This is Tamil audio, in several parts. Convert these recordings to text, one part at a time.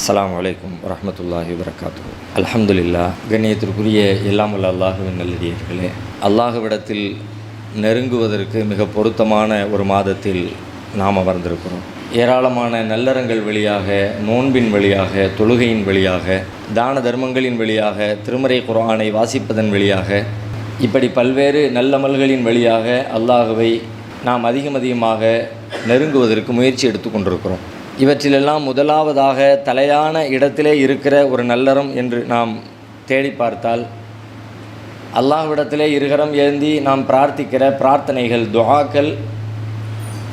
அஸ்லாம் வலைக்கம் வரமத்துல்லாஹி வரகாத்து அலமதுல்லா கண்ணியத்திற்குரிய எல்லாம் வல்ல அல்லாஹுவின் நல்லடியர்களே அல்லாஹுவிடத்தில் நெருங்குவதற்கு மிக பொருத்தமான ஒரு மாதத்தில் நாம் அமர்ந்திருக்கிறோம். ஏராளமான நல்லறங்கள் வழியாக நோன்பின் வழியாக தொழுகையின் வழியாக தான தர்மங்களின் வழியாக திருமறை குரானை வாசிப்பதன் வழியாக இப்படி பல்வேறு நல்லமல்களின் வழியாக அல்லாஹுவை நாம் அதிகம் அதிகமாக நெருங்குவதற்கு முயற்சி எடுத்துக்கொண்டிருக்கிறோம் இவற்றிலெல்லாம் முதலாவதாக தலையான இடத்திலே இருக்கிற ஒரு நல்லறம் என்று நாம் தேடி பார்த்தால் அல்லாஹ்விடத்திலே இருகரம் ஏந்தி நாம் பிரார்த்திக்கிற பிரார்த்தனைகள் துஆக்கள்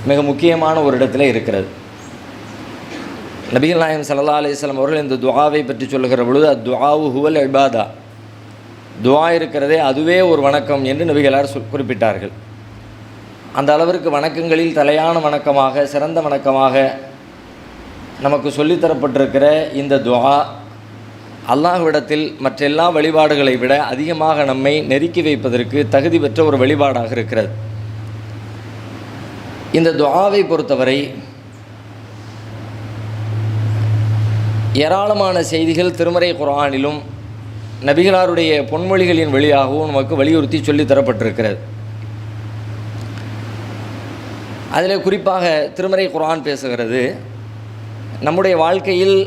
மிக முக்கியமான ஒரு இடத்துல இருக்கிறது. நபிகள் நாயம் சல்லா அலிஸ்லாம் அவர்கள் இந்த துஆவை பற்றி சொல்லுகிற பொழுது அத்துஆவு ஹுவல் இபாதா. துவா இருக்கிறதே அதுவே ஒரு வணக்கம் என்று நபிகளார் சொல் குறிப்பிட்டார்கள். அந்த அளவிற்கு வணக்கங்களில் தலையான வணக்கமாக சிறந்த வணக்கமாக நமக்கு சொல்லித்தரப்பட்டிருக்கிற இந்த துஆ அல்லாஹ்விடத்தில் மற்றெல்லா வழிபாடுகளை விட அதிகமாக நம்மை நெருக்கி வைப்பதற்கு தகுதி பெற்ற ஒரு வழிபாடாக இருக்கிறது. இந்த துவாவை பொறுத்தவரை ஏராளமான செய்திகள் திருமறை குரானிலும் நபிகளாருடைய பொன்மொழிகளின் வழியாகவும் நமக்கு வலியுறுத்தி சொல்லித் தரப்பட்டிருக்கிறது. அதில் குறிப்பாக திருமறை குரான் பேசுகிறது. நம்முடைய வாழ்க்கையில்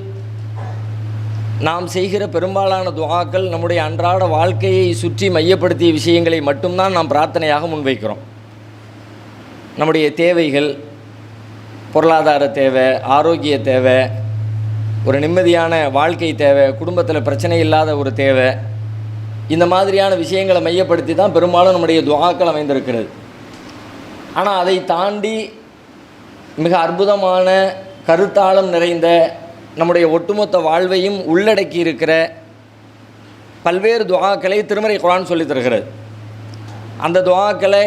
நாம் செய்கிற பெரும்பாலான துவாக்கள் நம்முடைய அன்றாட வாழ்க்கையை சுற்றி மையப்படுத்திய விஷயங்களை மட்டும்தான் நாம் பிரார்த்தனையாக முன்வைக்கிறோம். நம்முடைய தேவைகள் பொருளாதார தேவை ஆரோக்கிய தேவை ஒரு நிம்மதியான வாழ்க்கை தேவை குடும்பத்தில் பிரச்சனை இல்லாத ஒரு தேவை இந்த மாதிரியான விஷயங்களை மையப்படுத்தி தான் பெரும்பாலும் நம்முடைய துவாக்கள் அமைந்திருக்கிறது. ஆனால் அதை தாண்டி மிக அற்புதமான கருத்தாளம் நிறைந்த நம்முடைய ஒட்டுமொத்த வாழ்வையும் உள்ளடக்கி இருக்கிற பல்வேறு துவாக்களை திருமறை குரான் சொல்லி தருகிறது. அந்த துவாக்களை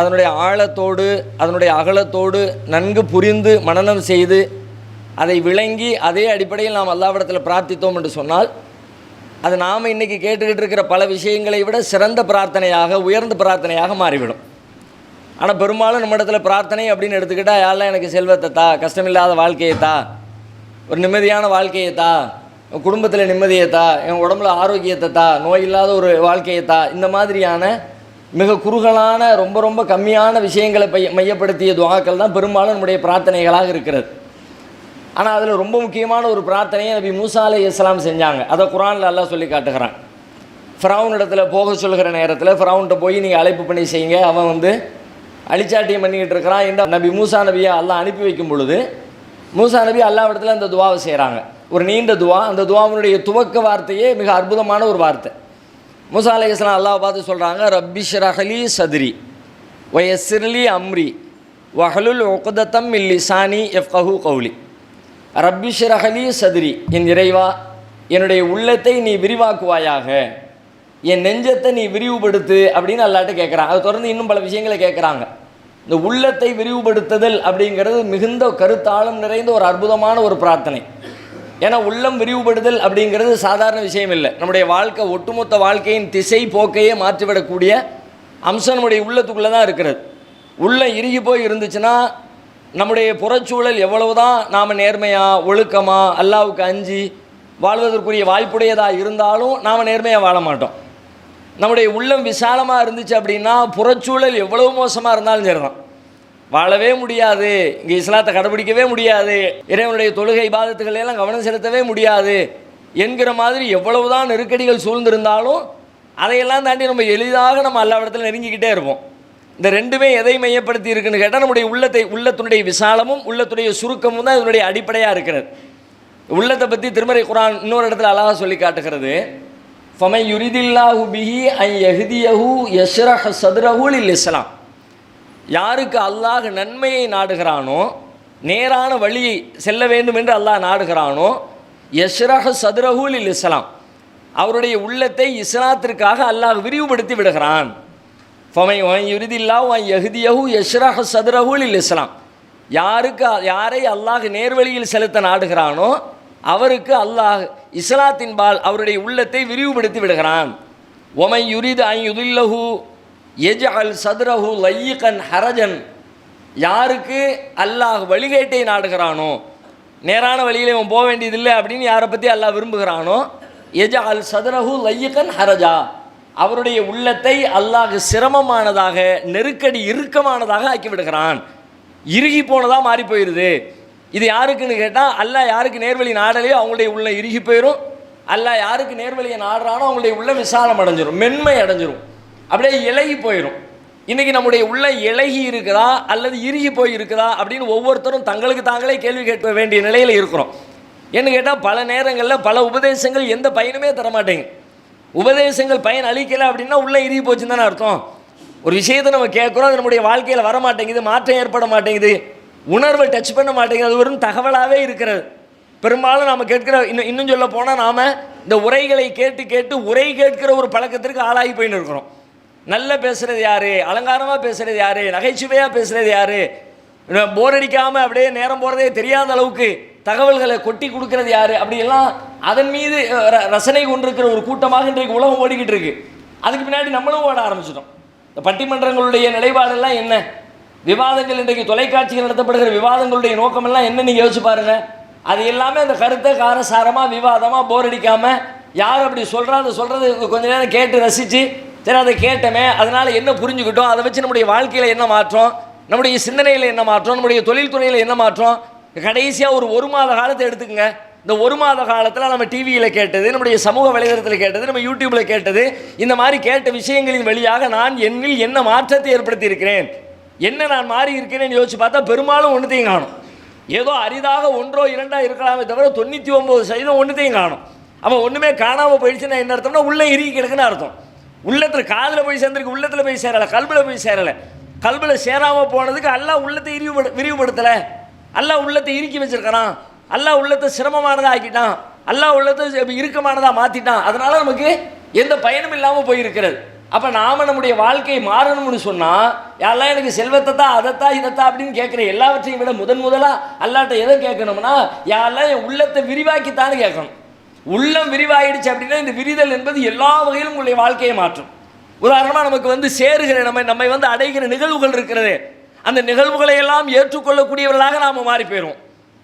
அதனுடைய ஆழத்தோடு அதனுடைய அகலத்தோடு நன்கு புரிந்து மனனம் செய்து அதை விளங்கி அதே அடிப்படையில் நாம் அல்லாவிடத்தில் பிரார்த்தித்தோம் என்று சொன்னால் அது நாம் இன்றைக்கி கேட்டுக்கிட்டு இருக்கிற பல விஷயங்களை விட சிறந்த பிரார்த்தனையாக உயர்ந்த பிரார்த்தனையாக மாறிவிடும். ஆனால் பெரும்பாலும் நம்ம இடத்துல பிரார்த்தனை அப்படின்னு எடுத்துக்கிட்டால் யாரெல்லாம் எனக்கு செல்வத்தை தா கஷ்டமில்லாத வாழ்க்கையை தா ஒரு நிம்மதியான வாழ்க்கையை தா என் குடும்பத்தில் நிம்மதியை தா என் உடம்புல ஆரோக்கியத்தை தா நோய் இல்லாத ஒரு வாழ்க்கையை தா இந்த மாதிரியான மிக குறுகலான ரொம்ப ரொம்ப கம்மியான விஷயங்களை பைய மையப்படுத்திய துவாக்கள் தான் பெரும்பாலும் நம்முடைய பிரார்த்தனைகளாக இருக்கிறது. ஆனால் அதில் ரொம்ப முக்கியமான ஒரு பிரார்த்தனையை நபி மூசா அலை இஸ்லாம் செஞ்சாங்க. அதை குரானில் எல்லாம் சொல்லி காட்டுகிறான். ஃப்ரௌன் இடத்துல போக சொல்கிற நேரத்தில் ஃப்ரௌன்ட்ட போய் நீங்கள் அழைப்பு பண்ணி செய்யுங்க. அவன் வந்து அழிச்சாட்டியம் பண்ணிக்கிட்டு இருக்கிறான். இந்த நபி மூசா நபியை அல்லாஹ் அனுப்பி வைக்கும் பொழுது மூசா நபி அல்லாஹ் இடத்துல அந்த துவாவை செய்கிறாங்க ஒரு நீண்ட துவா. அந்த துவாவினுடைய துவக்க வார்த்தையே மிக அற்புதமான ஒரு வார்த்தை. மூசா அலி இஸ்லாம் அல்லாவை பார்த்து சொல்கிறாங்க ரப்பிஷ் ரஹலி சதுரி ஒயசிர்லி அம்ரி வஹலுல் ஒகுதத்தம் இல்லி சானி எஃப் கஹு கவுலி ரப்பிஷ் ரஹலி சதுரி என் இறைவா என்னுடைய உள்ளத்தை நீ விரிவாக்குவாயாக. என் நெஞ்சத்தை நீ விரிவுபடுத்து அப்படின்னு அல்லாட்ட கேட்குறான் அதை தொடர்ந்து இன்னும் பல விஷயங்களை கேட்குறாங்க இந்த உள்ளத்தை விரிவுபடுத்துதல் அப்படிங்கிறது மிகுந்த கருத்தாளம் நிறைந்த ஒரு அற்புதமான ஒரு பிரார்த்தனை. ஏன்னா உள்ளம் விரிவுபடுதல் அப்படிங்கிறது சாதாரண விஷயம் இல்லை. நம்முடைய வாழ்க்கை ஒட்டுமொத்த வாழ்க்கையின் திசை போக்கையே மாற்றிவிடக்கூடிய அம்சம் நம்முடைய உள்ளத்துக்குள்ளே தான் இருக்கிறது. உள்ளம் இறுகி போய் இருந்துச்சுன்னா நம்முடைய புறச்சூழல் எவ்வளவுதான் நாம் நேர்மையாக ஒழுக்கமாக அல்லாவுக்கு அஞ்சி வாழ்வதற்குரிய வாய்ப்புடையதாக இருந்தாலும் நாம் நேர்மையாக வாழ மாட்டோம். நம்முடைய உள்ளம் விசாலமாக இருந்துச்சு அப்படின்னா புறச்சூழல் எவ்வளவு மோசமாக இருந்தாலும் சரிதான். வாழவே முடியாது. இங்கே இஸ்லாத்தை கடைபிடிக்கவே முடியாது. இறைவனுடைய தொழுகை பாதத்துக்களை எல்லாம் கவனம் செலுத்தவே முடியாது என்கிற மாதிரி எவ்வளவுதான் நெருக்கடிகள் சூழ்ந்திருந்தாலும் அதையெல்லாம் தாண்டி நம்ம எளிதாக நம்ம எல்லா இடத்துல நெருங்கிக்கிட்டே இருப்போம். இந்த ரெண்டுமே எதை மையப்படுத்தி இருக்குன்னு கேட்டால் நம்முடைய உள்ளத்தை உள்ளத்துடைய விசாலமும் உள்ளத்துடைய சுருக்கமும் தான் இதனுடைய அடிப்படையாக இருக்கிறது. உள்ளத்தை பற்றி திருமறை குரான் இன்னொரு இடத்துல அழகாக சொல்லி காட்டுகிறது. ஃபமை யுரிதில்லாஹு பிஹி ஐ யஹ்தியஹு யஷ்ரஹ் சதுரஹுல் இல் இஸ்லாம் யாருக்கு அல்லாஹ் நன்மையை நாடுகிறானோ நேரான வழியை செல்ல வேண்டும் என்று அல்லாஹ் நாடுகிறானோ யஷ்ரஹ் சதுரஹுல் இல் இஸ்லாம் அவருடைய உள்ளத்தை இஸ்லாத்திற்காக அல்லாஹ் விரிவுபடுத்தி விடுகிறான். ஃபமை யுரிதில்லா ஐ யஷ்ரஹ் சதுரஹுல் இல் இஸ்லாம் யாருக்கு யாரை அல்லாஹ் நேர்வழியில் செலுத்த நாடுகிறானோ அவருக்கு அல்லாஹ் இஸ்லாத்தின்பால் அவருடைய உள்ளத்தை விரிவுபடுத்தி விடுகிறான். ஒமை யுரிது ஐ எஜ் அல் சதுரஹு லையகன் ஹரஜன். யாருக்கு அல்லாஹ் வழிகேட்டை நாடுகிறானோ நேரான வழியில் இவன் போக வேண்டியதில்லை அப்படின்னு யாரை பற்றி அல்லாஹ் விரும்புகிறானோ எஜ் அல் சதுரஹு லையகன் ஹரஜா. அவருடைய உள்ளத்தை அல்லாஹ் சிரமமானதாக நெருக்கடி இறுக்கமானதாக ஆக்கி விடுகிறான். இறுகி போனதாக மாறி போயிடுது இது யாருக்குன்னு கேட்டால் அல்லா யாருக்கு நேர்வழி நாடலையோ அவங்களுடைய உள்ள இறுகி போயிடும் அல்லா யாருக்கு நேர்வழியை நாடுறானோ அவங்களுடைய உள்ள விசாலம் அடைஞ்சிரும் மென்மை அடைஞ்சிரும். அப்படியே இலகி போயிடும் இன்றைக்கி நம்முடைய உள்ள இலகி இருக்குதா அல்லது இறுகி போய் இருக்குதா அப்படின்னு ஒவ்வொருத்தரும் தங்களுக்கு தாங்களே கேள்வி கேட்க வேண்டிய நிலையில் இருக்கிறோம். என்ன கேட்டால் பல நேரங்களில் பல உபதேசங்கள் எந்த பயனுமே தரமாட்டேங்க உபதேசங்கள் பயன் அளிக்கலை அப்படின்னா உள்ளே இறுகி போச்சுன்னு தானே அர்த்தம். ஒரு விஷயத்தை நம்ம கேட்குறோம் அது நம்முடைய வாழ்க்கையில் வர மாட்டேங்குது மாற்றம் ஏற்பட மாட்டேங்குது. உணர்வை டச் பண்ண மாட்டேங்குது. அது வெறும் தகவலாகவே இருக்கிறது. பெரும்பாலும் நாம் கேட்கிற இன்னும் இன்னும் சொல்ல போனால் நாம் இந்த உரைகளை கேட்டு கேட்டு உரை கேட்கிற ஒரு பழக்கத்திற்கு ஆளாகி போயின்னு இருக்கிறோம். நல்லா பேசுகிறது யார்? அலங்காரமாக பேசுகிறது யார்? நகைச்சுவையாக பேசுகிறது யார்? போர் அடிக்காமல் அப்படியே நேரம் போகிறதே தெரியாத அளவுக்கு தகவல்களை கொட்டி கொடுக்கறது யார்? அப்படியெல்லாம் அதன் மீது ர- ரசனை கொண்டிருக்கிற ஒரு கூட்டமாக இன்றைக்கு உலகம் ஓடிக்கிட்டு இருக்கு. அதுக்கு பின்னாடி நம்மளும் ஓட ஆரம்பிச்சிட்டோம். இந்த பட்டிமன்றங்களுடைய நிலைப்பாடெல்லாம் என்ன? விவாதங்கள் இன்றைக்கு தொலைக்காட்சிகள் நடத்தப்படுகிற விவாதங்களுடைய நோக்கமெல்லாம் என்ன நீங்கள் யோசிச்சு பாருங்க? அது எல்லாமே அந்த கருத்தை காரசாரமாக விவாதமாக போர் அடிக்காமல் யார் அப்படி சொல்கிறா அதை சொல்கிறது கொஞ்ச நேரம் கேட்டு ரசித்து சரி அதை கேட்டோமே அதனால் என்ன புரிஞ்சுக்கிட்டோம்? அதை வச்சு நம்முடைய வாழ்க்கையில் என்ன மாற்றம்? நம்முடைய சிந்தனையில் என்ன மாற்றம்? நம்முடைய தொழில்துறையில் என்ன மாற்றம்? கடைசியாக ஒரு ஒரு மாத காலத்தை எடுத்துக்கோங்க. இந்த ஒரு மாத காலத்தில் நம்ம டிவியில் கேட்டது நம்முடைய சமூக வலைதளத்தில் கேட்டது நம்ம யூடியூப்பில் கேட்டது இந்த மாதிரி கேட்ட விஷயங்களின் வழியாக நான் என்னில் என்ன மாற்றத்தை ஏற்படுத்தியிருக்கிறேன்? என்ன நான் மாறி இருக்கிறேன்னு யோசிச்சு பார்த்தா பெரும்பாலும் ஒன்றுத்தையும் காணும். ஏதோ அரிதாக ஒன்றோ இரண்டா இருக்கலாமே தவிர தொண்ணூற்றி ஒம்பது சதவீதம் ஒன்றுத்தையும் காணும். அவன் ஒன்றுமே காணாமல் போயிடுச்சுன்னா என்ன அர்த்தம்னா உள்ளே இறுகி கிடக்குன்னு அர்த்தம். உள்ளத்தில் காதில் போய் சேர்ந்துருக்கு உள்ளத்தில் போய் சேரலை கல்பில் போய் சேரலை. கல்பில் சேராமல் போனதுக்கு எல்லாம் உள்ளத்தை விரிவுபடு விரிவுபடுத்தலை. எல்லாம் உள்ளத்தை இறுக்கி வச்சுருக்கிறான். எல்லாம் உள்ளத்தை சிரமமானதாக ஆக்கிட்டான். எல்லாம் உள்ளத்தை இறுக்கமானதாக மாற்றிட்டான் அதனால் நமக்கு எந்த பயனும் இல்லாமல் போயிருக்கிறது. அப்போ நாம் நம்முடைய வாழ்க்கையை மாறணும்னு சொன்னால் யாரெல்லாம் எனக்கு செல்வத்தை தான் அதைத்தான் இதைத்தான் அப்படின்னு கேட்குற எல்லாவற்றையும் விட முதன் முதலாக அல்லாட்ட எதை கேட்கணும்னா யாரெல்லாம் என் உள்ளத்தை விரிவாக்கித்தான்னு கேட்கணும். உள்ளம் விரிவாயிடுச்சு அப்படின்னா இந்த விரிதல் என்பது எல்லா வகையிலும் உங்களுடைய வாழ்க்கையை மாற்றும். உதாரணமாக நமக்கு வந்து சேருகிற நம்ம நம்மை வந்து அடைகிற நிகழ்வுகள் இருக்கிறது அந்த நிகழ்வுகளை எல்லாம் ஏற்றுக்கொள்ளக்கூடியவர்களாக நாம் மாறி போயிடும்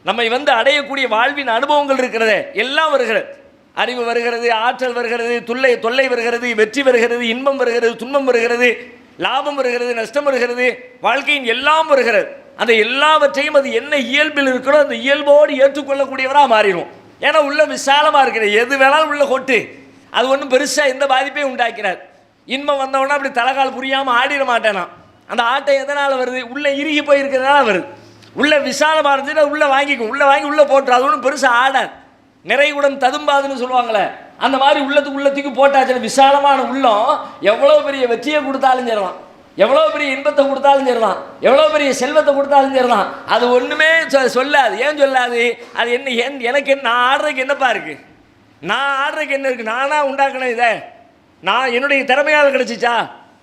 நம்மை வந்து அடையக்கூடிய வாழ்வின் அனுபவங்கள் இருக்கிறது எல்லாம் வருகிறது. அறிவு வருகிறது ஆற்றல் வருகிறது துல்லை தொல்லை வருகிறது வெற்றி வருகிறது இன்பம் வருகிறது துன்பம் வருகிறது லாபம் வருகிறது நஷ்டம் வருகிறது வாழ்க்கையின் எல்லாம் வருகிறது. அந்த எல்லாவற்றையும் அது என்ன இயல்பில் இருக்கிறோ அந்த இயல்போடு ஏற்றுக்கொள்ளக்கூடியவராக மாறிடும் ஏன்னா உள்ள விசாலமாக இருக்கிற எது வேணாலும் உள்ள கொட்டு. அது ஒன்றும் பெருசாக எந்த பாதிப்பையும் உண்டாக்கிறார் இன்பம் வந்தவொடனே அப்படி தலைகால் புரியாமல் ஆடிட மாட்டேனா? அந்த ஆட்டை எதனால் வருது? உள்ளே இறுகி போயிருக்கிறதுனால வருது. உள்ள விசாலமாக இருந்துச்சுன்னா உள்ளே வாங்கிக்கும். உள்ளே வாங்கி உள்ளே போட்டுரும். அது ஒன்றும் பெருசாக ஆடாது. நிறைவுடன் ததும்பாதுன்னு சொல்லுவாங்களே அந்த மாதிரி உள்ளத்துக்கு உள்ளத்துக்கு போட்டாச்சுன்னா விசாலமான உள்ளம் எவ்வளோ பெரிய வெற்றியை கொடுத்தாலும் சரிதான் எவ்வளோ பெரிய இன்பத்தை கொடுத்தாலும் சரிதான் எவ்வளோ பெரிய செல்வத்தை கொடுத்தாலும் சரிதான் அது ஒன்றுமே சொ- சொல்லாது. ஏன் சொல்லாது? அது என்ன என் எனக்கு என்ன நான் ஆடுறதுக்கு என்னப்பா இருக்குது நான் ஆடுறதுக்கு என்ன இருக்குது நானாக உண்டாக்கினேன் இதை? நான் என்னுடைய திறமையால் கிடச்சிச்சா?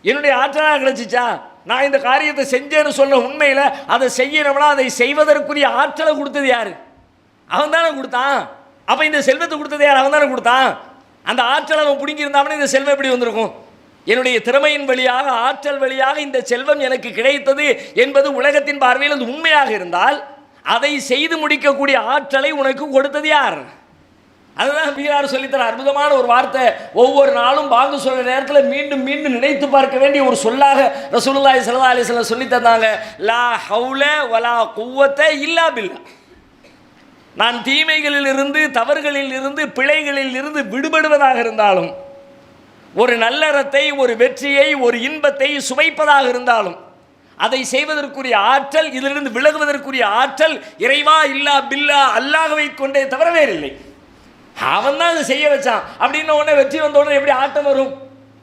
என்னுடைய ஆற்றலால் கிடச்சிச்சா? நான் இந்த காரியத்தை செஞ்சேன்னு சொன்ன உண்மையில் அதை செய்யணும்னா அதை செய்வதற்குரிய ஆற்றலை கொடுத்தது யார்? அவன் தானே கொடுத்தான். அப்போ இந்த செல்வத்தை கொடுத்தது யார்? அவன் தானே கொடுத்தான். அந்த ஆற்றல் அவன் பிடுங்கியிருந்தாமனே இந்த செல்வம் எப்படி வந்திருக்கும்? என்னுடைய திறமையின் வழியாக ஆற்றல் வழியாக இந்த செல்வம் எனக்கு கிடைத்தது என்பது உலகத்தின் பார்வையில் அது உண்மையாக இருந்தால் அதை செய்து முடிக்கக்கூடிய ஆற்றலை உனக்கு கொடுத்தது யார்? அதுதான் பிஆர் சொல்லித்தர அற்புதமான ஒரு வார்த்தை. ஒவ்வொரு நாளும் பாங்கு சொல்ற நேரத்தில் மீண்டும் மீண்டும் நினைத்து பார்க்க வேண்டிய ஒரு சொல்லாக ரசூலுல்லாய் ஸல்லல்லாஹு அலைஹி வஸல்லம் சொல்லி தந்தாங்க. லா ஹவுல வலா குவத்தை இல்லா பில்லா. நான் தீமைகளில் இருந்து தவறுகளில் இருந்து பிழைகளில் இருந்து விடுபடுவதாக இருந்தாலும் ஒரு நல்லறத்தை ஒரு வெற்றியை ஒரு இன்பத்தை சுவைப்பதாக இருந்தாலும் அதை செய்வதற்குரிய ஆற்றல் இதிலிருந்து விலகுவதற்குரிய ஆற்றல் இறைவா இல்லா பில்லா அல்லாகவை கொண்டே தவிர வேறில்லை. அவன் தான் அதை செய்ய வச்சான். அப்படின்னு உடனே வெற்றி வந்த எப்படி ஆட்டம் வரும்?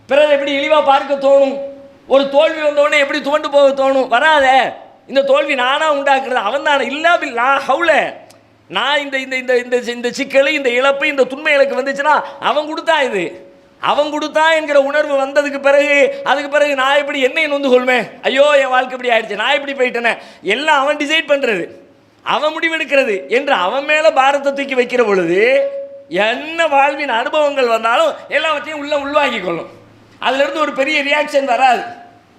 பிறர் எப்படி இழிவாக பார்க்க தோணும்? ஒரு தோல்வி வந்த எப்படி துவண்டு போக தோணும்? வராதே. இந்த தோல்வி நானாக உண்டாக்குறது அவன் தானே. இல்லா பில்லா ஹவுல. நான் இந்த இந்த இந்த இந்த இந்த சிக்கல் இந்த இழப்பு இந்த துன்மை எனக்கு வந்துச்சுன்னா அவன் கொடுத்தா இது. அவன் கொடுத்தா என்கிற உணர்வு வந்ததுக்கு பிறகு அதுக்கு பிறகு நான் எப்படி என்னை நொந்து கொள்வேன்? ஐயோ என் வாழ்க்கை இப்படி ஆயிடுச்சு நான் இப்படி போயிட்டேனே. எல்லாம் அவன் டிசைட் பண்ணுறது அவன் முடிவெடுக்கிறது என்று அவன் மேலே பாரத்தை தூக்கி வைக்கிற பொழுது என்ன வாழ்வின் அனுபவங்கள் வந்தாலும் எல்லாவற்றையும் உள்ள உள்வாங்கிக் கொள்ளும். அதுலேருந்து ஒரு பெரிய ரியாக்ஷன் வராது.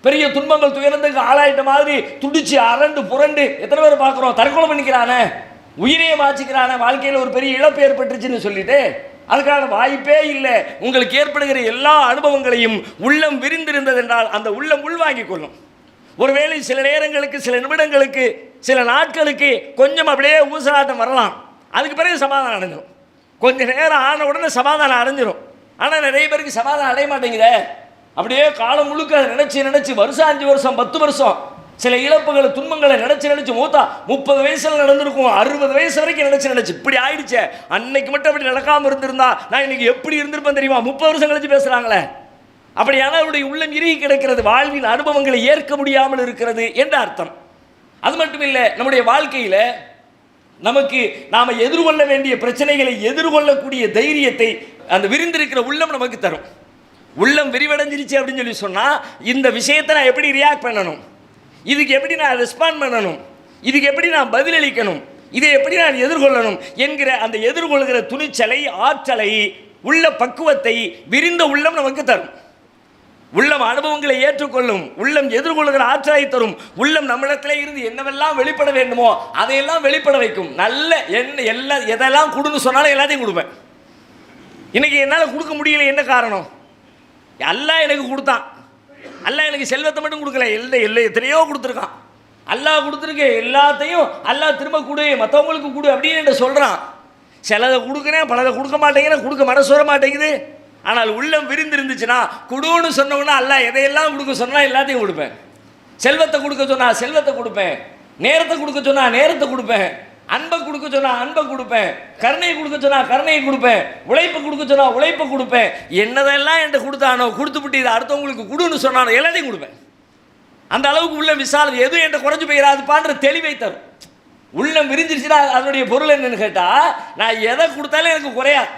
பெரிய துன்பங்கள் துயரத்துக்கு ஆளாயிட்ட மாதிரி துடிச்சு அரண்டு புரண்டு எத்தனை பேர் பார்க்குறோம்? தற்கொலை பண்ணிக்கிறானே. உயிரையே மாச்சிக்கிறான வாழ்க்கையில் ஒரு பெரிய இழப்பு ஏற்பட்டுச்சுன்னு சொல்லிட்டு அதுக்கான வாய்ப்பே இல்லை. உங்களுக்கு ஏற்படுகிற எல்லா அனுபவங்களையும் உள்ளம் விரிந்திருந்தது என்றால் அந்த உள்ளம் உள்வாங்கிக் கொள்ளும். ஒருவேளை சில நேரங்களுக்கு சில நிமிடங்களுக்கு சில நாட்களுக்கு கொஞ்சம் அப்படியே ஊசலாட்டம் வரலாம். அதுக்கு பிறகு சமாதானம் அடைஞ்சிடும் கொஞ்சம் நேரம் ஆன உடனே சமாதானம் அடைஞ்சிரும். ஆனால் நிறைய பேருக்கு சமாதானம் அடைய மாட்டேங்கிற அப்படியே காலம் முழுக்க அதை நினச்சி வருஷம் அஞ்சு வருஷம் பத்து வருஷம். சில இழப்புகளை துன்பங்களை நினச்சி நினச்சி மூத்தா முப்பது வயசில் நடந்திருக்கும் அறுபது வயசு வரைக்கும் நினச்சி நினச்சி இப்படி ஆயிடுச்சே. அன்னைக்கு மட்டும் அப்படி நடக்காமல் இருந்திருந்தா நான் இன்னைக்கு எப்படி இருந்திருப்பேன் தெரியுமா? முப்பது வருஷம் கழிச்சு பேசுகிறாங்களே அப்படியான அவருடைய உள்ளம் இறுகி கிடக்கிறது வாழ்வின் அனுபவங்களை ஏற்க முடியாமல் இருக்கிறது என்ற அர்த்தம். அது மட்டும் இல்லை நம்முடைய வாழ்க்கையில் நமக்கு நாம் எதிர்கொள்ள வேண்டிய பிரச்சனைகளை எதிர்கொள்ளக்கூடிய தைரியத்தை அந்த விரிந்திருக்கிற உள்ளம் நமக்கு தரும். உள்ளம் விரிவடைஞ்சிருச்சு அப்படின்னு சொல்லி சொன்னால் இந்த விஷயத்தை நான் எப்படி ரியாக்ட் பண்ணணும்? இதுக்கு எப்படி நான் ரெஸ்பாண்ட் பண்ணணும்? இதுக்கு எப்படி நான் பதிலளிக்கணும்? இதை எப்படி நான் எதிர்கொள்ளணும்? என்கிற அந்த எதிர்கொள்கிற துணிச்சலை ஆற்றலை உள்ள பக்குவத்தை விரிந்த உள்ளம் நமக்கு தரும். உள்ளம் அனுபவங்களை ஏற்றுக்கொள்ளும். உள்ளம் எதிர்கொள்கிற ஆற்றலை தரும். உள்ளம் நம்மிடத்திலே இருந்து என்னவெல்லாம் வெளிப்பட வேண்டுமோ அதையெல்லாம் வெளிப்பட வைக்கும். நல்ல என்ன எல்லாம் எதெல்லாம் கொடுன்னு சொன்னாலும் எல்லாத்தையும் கொடுப்பேன். இன்னைக்கு என்னால் கொடுக்க முடியல என்ன காரணம்? எல்லாம் எனக்கு கொடுத்தான். அல்லா எனக்கு செல்வத்தை மட்டும் கொடுக்கல. இல்லை இல்லை எத்தனையோ கொடுத்துருக்கான். அல்லாஹ் கொடுத்துருக்க எல்லாத்தையும் அல்லாஹ் திரும்ப கொடு மற்றவங்களுக்கு கொடு அப்படின்னு என்கிட்ட சொல்கிறான் சிலதை கொடுக்குறேன் பலதை கொடுக்க மாட்டேங்கிறேன் கொடுக்க மனசு வர மாட்டேங்குது. ஆனால் உள்ளம் விரிந்திருந்துச்சுன்னா கொடுன்னு சொன்னோம்னா அல்லாஹ் எதையெல்லாம் கொடுக்க சொன்னால் எல்லாத்தையும் கொடுப்பேன். செல்வத்தை கொடுக்க சொன்னால் செல்வத்தை கொடுப்பேன். நேரத்தை கொடுக்க சொன்னால் நேரத்தை கொடுப்பேன். அன்பை கொடுக்க சொன்னா அன்பை கொடுப்பேன். கருணையை கொடுக்க சொன்னா கருணையை கொடுப்பேன். உழைப்பு கொடுக்க சொன்னா உழைப்பை கொடுப்பேன். என்னதெல்லாம் என்கிட்ட கொடுத்தானோ கொடுத்துவிட்டு இதை அடுத்தவங்களுக்கு கொடுன்னு சொன்னானோ எல்லாத்தையும் கொடுப்பேன். அந்த அளவுக்கு உள்ள விசாலம் எதுவும் என்கிட்ட குறைஞ்சு போயிடாதுப்பான்ற தெளிவை தரும். உள்ளம் விரிஞ்சிருச்சுன்னா அதனுடைய பொருள் என்னன்னு கேட்டால் நான் எதை கொடுத்தாலும் எனக்கு குறையாது.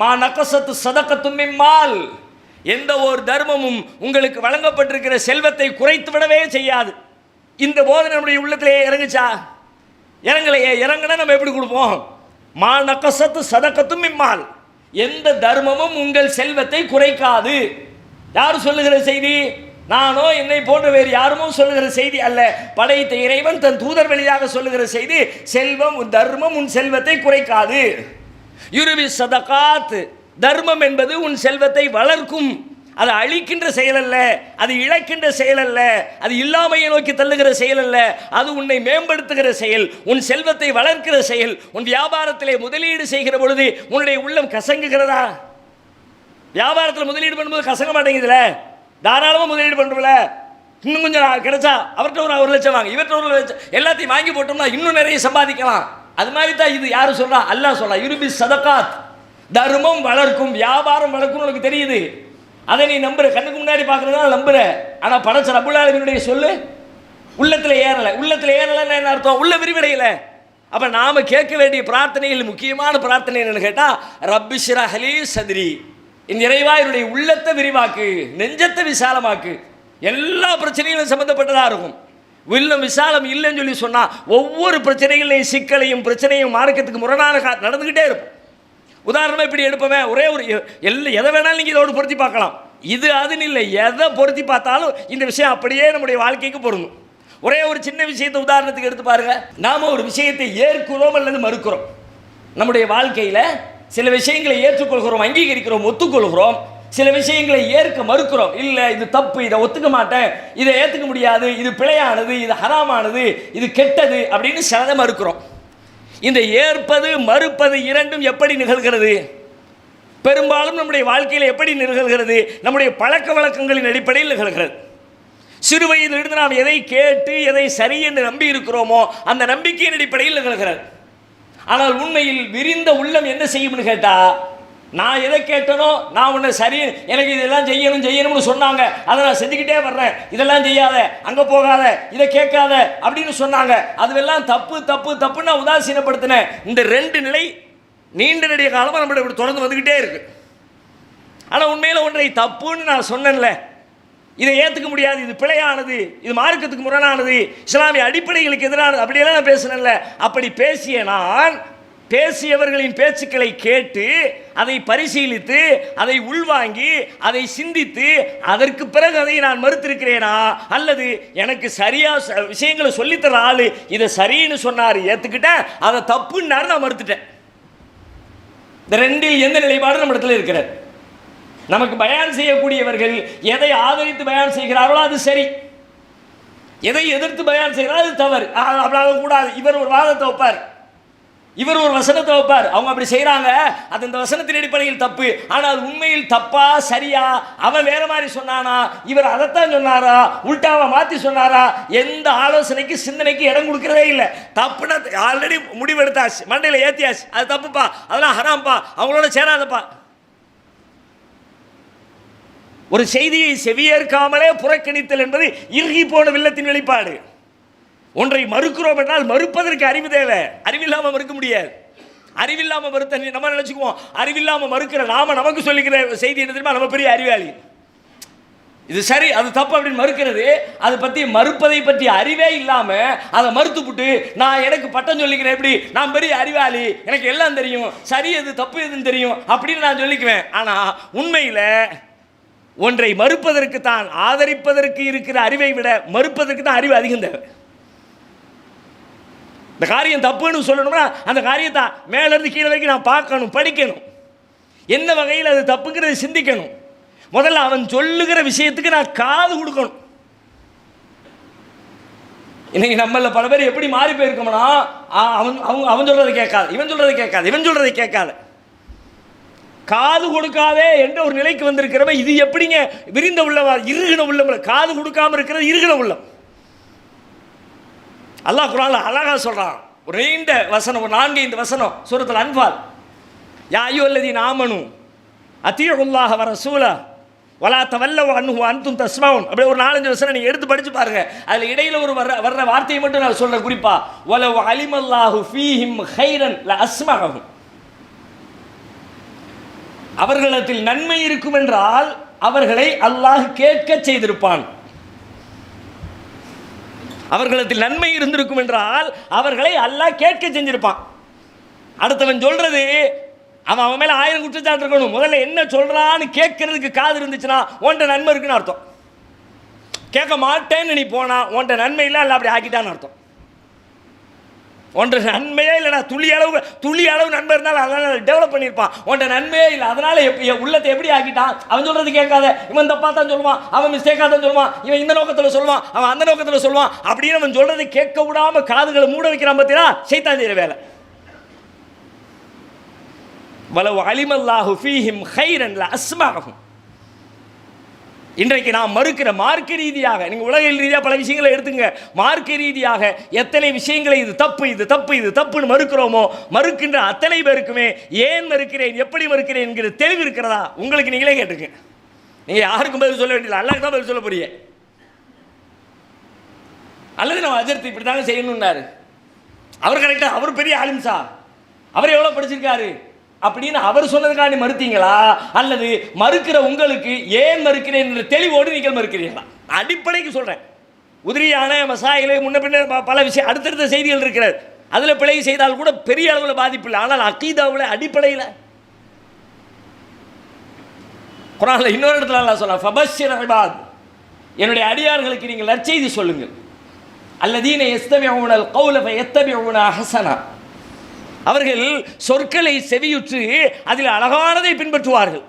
மா நக்கசத்து சதக்கத்தும் மால். எந்த ஒரு தர்மமும் உங்களுக்கு வழங்கப்பட்டிருக்கிற செல்வத்தை குறைத்து விடவே செய்யாது. இந்த போதனை நம்முடைய உள்ளத்திலே இறங்குச்சா? இறங்கலையே இறங்கினா நம்ம எப்படி கொடுப்போம்? மா நக்கசத்து சதக்கத்தும் இம்மால் எந்த தர்மமும் உங்கள் செல்வத்தை குறைக்காது. யார் சொல்லுகிற செய்தி? நானோ என்னை போன்ற வேறு யாருமோ சொல்லுகிற செய்தி அல்ல. படைத்த இறைவன் தன் தூதர் வழியாக சொல்லுகிற செய்தி செல்வம் உன் தர்மம் உன் செல்வத்தை குறைக்காது. யுருவி சதகாத் தர்மம் என்பது உன் செல்வத்தை வளர்க்கும். அது அழிக்கின்ற செயல் அல்ல அது இழக்கின்ற செயல் அல்ல அது இல்லாமையை நோக்கி தள்ளுகிற செயல் அல்ல அது உன்னை மேம்படுத்துகிற செயல் உன் செல்வத்தை வளர்க்கிற செயல் உன் வியாபாரத்திலே முதலீடு செய்கிற பொழுது உன்னுடைய உள்ளம் கசங்குகிறதா? வியாபாரத்தில் முதலீடு பண்ணும்போது கசங்க மாட்டேங்குதுல? தாராளமாக முதலீடு பண்ணுறல இன்னும் கொஞ்சம் நான் கிடைச்சா அவர்கிட்ட ஒரு ஒரு லட்சம் வாங்க. இவர்கிட்ட ஒரு லட்சம். எல்லாத்தையும் வாங்கி போட்டோம்னா இன்னும் நிறைய சம்பாதிக்கலாம். அது மாதிரி தான் இது யாரும் சொல்கிறா அல்லாஹ் சொல்கிறா இருபி சதகாத். தர்மம் வளர்க்கும் வியாபாரம் வளர்க்கும் உனக்கு தெரியுது. அதை நீ நம்புற. கண்ணுக்கு முன்னாடி பார்க்குறதுனால நம்புற. ஆனால் படைச்ச ரபுல் சொல்லு உள்ளத்தில் ஏறலை. உள்ளத்தில் ஏறலைன்னு என்ன அர்த்தம்? உள்ள விரிவடையில. அப்போ நாம கேட்க வேண்டிய பிரார்த்தனைகள் முக்கியமான பிரார்த்தனை என்னென்னு கேட்டால் ரப்பி ஹலி சதுரி. இந்த இறைவா என்னுடைய உள்ளத்தை விரிவாக்கு நெஞ்சத்தை விசாலமாக்கு. எல்லா பிரச்சனைகளும் சம்மந்தப்பட்டதாக இருக்கும். உள்ளம் விசாலம் இல்லைன்னு சொல்லி சொன்னால் ஒவ்வொரு பிரச்சனைகளையும் சிக்கலையும் பிரச்சனையும் மார்க்கத்துக்கு முரணான நடந்துக்கிட்டே இருக்கும் உதாரணமாக இப்படி எடுப்பவன் ஒரே ஒரு எ- எதை வேணாலும் நீங்கள் இதோடு பொருத்தி பார்க்கலாம். இது அதுன்னு இல்லை எதை பொருத்தி பார்த்தாலும் இந்த விஷயம் அப்படியே நம்முடைய வாழ்க்கைக்கு பொருந்தும். ஒரே ஒரு சின்ன விஷயத்தை உதாரணத்துக்கு எடுத்து பாருங்க. நாம ஒரு விஷயத்தை ஏற்கிறோம் அல்லது மறுக்கிறோம். நம்முடைய வாழ்க்கையில் சில விஷயங்களை ஏற்றுக்கொள்கிறோம் அங்கீகரிக்கிறோம் ஒத்துக்கொள்கிறோம். சில விஷயங்களை ஏற்க மறுக்கிறோம். இல்லை இது தப்பு இதை ஒத்துக்க மாட்டேன் இதை ஏற்றுக்க முடியாது இது பிழையானது இது ஹராமானது இது கெட்டது அப்படின்னு சிலதை மறுக்கிறோம். இந்த ஏற்பது மறுப்பது இரண்டும் எப்படி நிகழ்கிறது? பெரும்பாலும் நம்முடைய வாழ்க்கையில் எப்படி நிகழ்கிறது? நம்முடைய பழக்க வழக்கங்களின் அடிப்படையில் நிகழ்கிறது. சிறு வயதிலிருந்து நாம் எதை கேட்டு எதை சரி என்று நம்பி இருக்கிறோமோ அந்த நம்பிக்கையின் அடிப்படையில் நிகழ்கிறது. ஆனால் உண்மையில் விரிந்த உள்ளம் என்ன செய்யும்னு கேட்டால் நான் எதை கேட்டனோ நான் உன்னை சரி எனக்கு இதெல்லாம் செய்யணும் செய்யணும்னு சொன்னாங்க. அதை நான் செஞ்சுக்கிட்டே வர்றேன். இதெல்லாம் செய்யாத அங்கே போகாத இதை கேட்காத அப்படின்னு சொன்னாங்க. அதுவெல்லாம் தப்பு தப்பு தப்புன்னு நான் உதாசீனப்படுத்தினேன். இந்த ரெண்டு நிலை நீண்ட நெடிய காலமாக நம்மளை இப்படி தொடர்ந்து வந்துக்கிட்டே இருக்கு. ஆனால் உண்மையில் ஒன்றை தப்புன்னு நான் சொன்னேன்ல. இதை ஏற்றுக்க முடியாது. இது பிழையானது. இது மார்க்கத்துக்கு முரணானது. இஸ்லாமிய அடிப்படைகளுக்கு எதிரானது. அப்படியெல்லாம் நான் பேசுனேன்ல. அப்படி பேசிய நான் பேசியவர்களின் பேச்சுக்களை கேட்டு அதை பரிசீலித்து அதை உள்வாங்கி அதை சிந்தித்து அதற்கு பிறகு அதை நான் மறுத்திருக்கிறேனா? அல்லது எனக்கு சரியாக ச- விஷயங்களை சொல்லித்தர ஆள் இதை சரின்னு சொன்னார் ஏற்றுக்கிட்டேன் அதை தப்புன்னாரு நான் மறுத்துட்டேன். இந்த ரெண்டில் எந்த நிலைப்பாடு நம்ம இடத்துல இருக்கிறார் நமக்கு பயான் செய்யக்கூடியவர்கள் எதை ஆதரித்து பயான் செய்கிறார்களோ அது சரி. எதை எதிர்த்து பயான் செய்கிறாரோ அது தவறு. ஆ, கூடாது. இவர் ஒரு வாதத்தை வைப்பார். இவர் ஒரு வசனத்தை வைப்பார். அவங்க அப்படி செய்கிறாங்க அது இந்த வசனத்தின் அடிப்படையில் தப்பு. ஆனால் அது உண்மையில் தப்பா சரியா அவன் வேற மாதிரி சொன்னானா? இவர் அதைத்தான் சொன்னாரா? உல்டாவை மாற்றி சொன்னாரா? எந்த ஆலோசனைக்கு சிந்தனைக்கு இடம் கொடுக்குறதே இல்லை. தப்புனா ஆல்ரெடி முடிவெடுத்தாச்சு. மண்டையில் ஏற்றியாச்சு அது தப்புப்பா. அதெல்லாம் ஹராம்பா. அவங்களோட சேராதப்பா. ஒரு செய்தியை செவியேற்காமலே புறக்கணித்தல் என்பது இறுகி போன வில்லத்தின் வெளிப்பாடு. ஒன்றை மறுக்கிறோம் என்றால் மறுப்பதற்கு அறிவு தேவை. அறிவில்லாமல் மறுக்க முடியாது. அறிவில்லாமல் மறுத்த நம்ம நினச்சிக்குவோம். அறிவில்லாமல் மறுக்கிற நாம நமக்கு சொல்லிக்கிற செய்தி என்ன தெரியுமா? நம்ம பெரிய அறிவாளி. இது சரி அது தப்பு அப்படின்னு மறுக்கிறது. அதை பற்றி மறுப்பதை பற்றி அறிவே இல்லாமல் அதை மறுத்துப்புட்டு நான் எனக்கு பட்டம் சொல்லிக்கிறேன் எப்படி? நான் பெரிய அறிவாளி. எனக்கு எல்லாம் தெரியும். சரி எது தப்பு எதுன்னு தெரியும் அப்படின்னு நான் சொல்லிக்குவேன். ஆனால் உண்மையில் ஒன்றை மறுப்பதற்கு தான் ஆதரிப்பதற்கு இருக்கிற அறிவை விட மறுப்பதற்கு தான் அறிவு அதிகம் தேவை. இந்த காரியம் தப்புன்னு சொல்லணும்னா அந்த காரியத்தை மேலேருந்து கீழே வரைக்கும் நான் பார்க்கணும் படிக்கணும். என்ன வகையில் அது தப்புங்கிறத சிந்திக்கணும். முதல்ல அவன் சொல்லுகிற விஷயத்துக்கு நான் காது கொடுக்கணும். இன்னைக்கு நம்மள பல பேர் எப்படி மாறி போயிருக்கோம்னா அவன் அவங்க அவன் சொல்றதை கேட்காது இவன் சொல்றதை கேட்காது இவன் சொல்றதை கேட்காது. காது கொடுக்காதே என்ற ஒரு நிலைக்கு வந்திருக்கிறவன் இது எப்படிங்க விரிந்த உள்ளவா இருகின உள்ளம் காது கொடுக்காம இருக்கிறது இருகின உள்ளம். அல்லாஹ் குரான் அழகாக சொல்கிறான் ஒரு நீண்ட வசனம் ஒரு நான்கு ஐந்து வசனம் சூரத்தில் அன்பால் யா ஐயோ அல்லதி நாமனு அத்தீகுல்லாஹ வர சூலா வலா தவல்லவ அன்ஹு அன்தும் தஸ்மவுன். அப்படியே ஒரு நாலஞ்சு வசனம் நீங்கள் எடுத்து படித்து பாருங்கள் அதில் இடையில் ஒரு வர்ற வர்ற வார்த்தையை மட்டும் நான் சொல்கிறேன் குறிப்பா. வலவ் அலிமல்லாஹு ஃபீஹிம் ஹைரன் ல அஸ்மஹும். அவர்களிடத்தில் நன்மை இருக்கும் என்றால் அவர்களை அல்லாஹ் கேட்க செய்திருப்பான். அவர்களிடத்தில் நன்மை இருந்திருக்கும் என்றால் அவர்களை அல்லாஹ் கேட்க செஞ்சிருப்பான். அடுத்தவன் சொல்றது அவன் அவன் மேலே ஆயிரம் குற்றச்சாட்டு இருக்கணும். முதல்ல என்ன சொல்கிறான்னு கேட்கறதுக்கு காது இருந்துச்சுன்னா உன்ட்ட நன்மை இருக்குன்னு அர்த்தம். கேட்க மாட்டேன்னு நீ போனால் உன்ட்ட நன்மை இல்லை அல்ல அப்படி ஆக்கிட்டான்னு அர்த்தம். ஒன்ற நன்மையே இல்லைடா துளி அளவு துளி அளவு நன்மை இருந்தாலும் அதனால் டெவலப் பண்ணியிருப்பான். உன்ட்ட நன்மையே இல்லை அதனால் எப் என் உள்ளத்தை எப்படி ஆக்கிட்டான்? அவன் சொல்கிறது கேட்காத. இவன் தப்பாக தான் சொல்லுவான் அவன் மிஸ்டேக்காக தான் சொல்லுவான் இவன் இந்த நோக்கத்தில் சொல்லுவான் அவன் அந்த நோக்கத்தில் சொல்லுவான் அப்படின்னு அவன் சொல்கிறது கேட்க விடாம காதுகளை மூட வைக்கிறான் பார்த்தீங்கன்னா சைத்தான் செய்கிற வேலை. வலவு அலிமல்லாஹு ஃபீஹிம் ஹைரன்ல அஸ்மாகும் இன்றைக்கு நாம் மறுக்கிற மார்க்க ரீதியாக நீங்கள் உலக ரீதியாக பல விஷயங்களை எடுத்துங்க. மார்க்க ரீதியாக எத்தனை விஷயங்களை இது தப்பு இது தப்பு இது தப்புன்னு மறுக்கிறோமோ மறுக்கின்ற அத்தனை பேருக்குமே ஏன் மறுக்கிறேன் எப்படி மறுக்கிறேன் என்கிற தெளிவு இருக்கிறதா? உங்களுக்கு நீங்களே கேட்டுங்க நீங்கள் யாருக்கும் பதில் சொல்ல வேண்டியதில்லை. அல்லாக்கு தான் பதில் சொல்ல போறீங்க. அல்லது நம்ம அஜர்த்து இப்படி தாங்க செய்யணும்னாரு. அவர் கரெக்டாக அவர் பெரிய ஆலிம்சா. அவர் எவ்வளோ படிச்சிருக்காரு? அப்படின்னு அவர் சொன்னதுக்காண்டி மறுத்தீங்களா? அல்லது மறுக்கிற உங்களுக்கு ஏன் மறுக்கிறேன் என்ற தெளிவோடு நீங்கள் மறுக்கிறீர்களா? அடிப்படைக்கு சொல்கிறேன் உதிரியான மசாயிலே முன்ன பின்ன ப- பல விஷயம் அடுத்தடுத்த செய்திகள் இருக்கிறது. அதில் பிழை செய்தால் கூட பெரிய அளவில் பாதிப்பு இல்லை. ஆனால் அக்கீதாவில் அடிப்படையில். குரானில் இன்னொரு இடத்துல அல்லாஹ் சொல்ல ஃபபஷிர் இபாத். என்னுடைய அடியார்களுக்கு நீங்கள் நற்செய்தி சொல்லுங்கள். அல்லதீன எஸ்தமிஉனல் எத்தமி அவன ஹசனா. அவர்கள் சொற்களை செவியுற்று அதில் அழகானதை பின்பற்றுவார்கள்.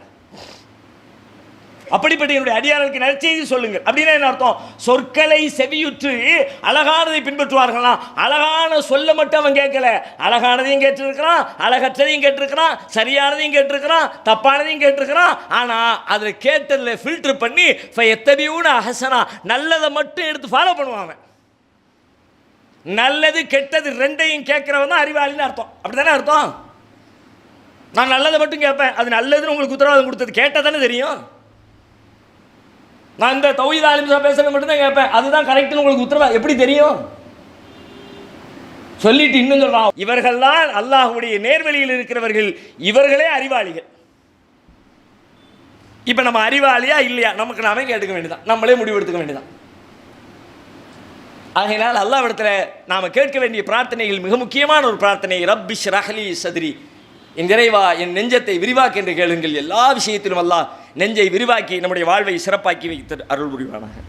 அப்படிப்பட்ட என்னுடைய அடியார்களுக்கு நற்செய்தி சொல்லுங்கள். அப்படின்னா என்ன அர்த்தம்? சொற்களை செவியுற்று அழகானதை பின்பற்றுவார்களா அழகான சொல்ல மட்டும் அவன் கேட்கல. அழகானதையும் கேட்டிருக்கிறான் அழகற்றதையும் கேட்டிருக்கிறான் சரியானதையும் கேட்டிருக்கிறான் தப்பானதையும் கேட்டிருக்கிறான். ஆனால் அதில் கேட்டதில் ஃபில்டர் பண்ணி இப்போ எத்தபியூன அகசனா நல்லதை மட்டும் எடுத்து ஃபாலோ பண்ணுவான் நல்லது கெட்டது ரெண்டையும் கேட்குறவன் தான் அறிவாளின்னு அர்த்தம். அப்படி தானே அர்த்தம்? நான் நல்லதை மட்டும் கேட்பேன். அது நல்லதுன்னு உங்களுக்கு உத்தரவாதம் கொடுத்தது. கேட்டால் தானே தெரியும்? நான் இந்த தௌஹீத் ஆலிம்சா பேசுறது மட்டும் தான் கேட்பேன். அதுதான் கரெக்ட்னு உங்களுக்கு உத்தரவாதம். எப்படி தெரியும்? சொல்லிட்டு இன்னும் சொல்றான். இவர்கள்தான் அல்லாஹுடைய நேர்வழியில் இருக்கிறவர்கள். இவர்களே அறிவாளிகள். இப்போ நம்ம அறிவாளியா இல்லையா? நமக்கு நாமே கேட்டுக்க வேண்டியதான் நம்மளே முடிவு எடுத்துக்க வேண்டியதான் ஆகையினால் அல்லாவிடத்தில் நாம் கேட்க வேண்டிய பிரார்த்தனையில் மிக முக்கியமான ஒரு பிரார்த்தனை ரப்பிஷ் ரஹலி சதுரி. என் நிறைவா என் நெஞ்சத்தை விரிவாக்கு என்று கேளுங்கள். எல்லா விஷயத்திலும் அல்லாஹ் நெஞ்சை விரிவாக்கி நம்முடைய வாழ்வை சிறப்பாக்கி வைத்து அருள் புரிவானாக.